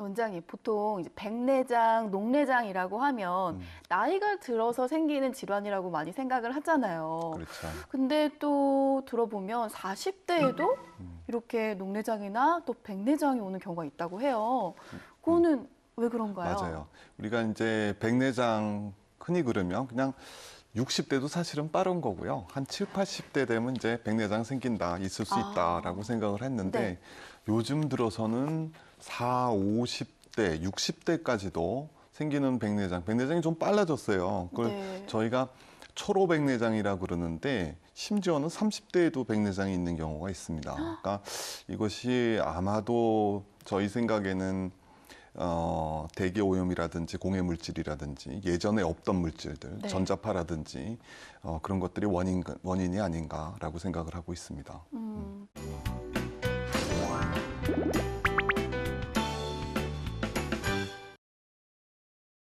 원장님 보통 이제 백내장, 녹내장이라고 하면 음. 나이가 들어서 생기는 질환이라고 많이 생각을 하잖아요. 그렇죠. 근데 또 들어보면 40대에도 음. 이렇게 녹내장이나 또 백내장이 오는 경우가 있다고 해요. 그거는 왜 그런가요? 맞아요. 우리가 이제 백내장 흔히 그러면 그냥 60대도 사실은 빠른 거고요. 한 7, 80대 되면 이제 백내장 생긴다, 있을 수 아. 있다라고 생각을 했는데 네. 요즘 들어서는 4, 50대, 60대까지도 생기는 백내장, 백내장이 좀 빨라졌어요. 그걸 네. 저희가 초로 백내장이라고 그러는데 심지어는 30대에도 백내장이 있는 경우가 있습니다. 그러니까 이것이 아마도 저희 생각에는 어, 대기 오염이라든지 공해 물질이라든지 예전에 없던 물질들, 네. 전자파라든지 어, 그런 것들이 원인 원인이 아닌가라고 생각을 하고 있습니다. 음.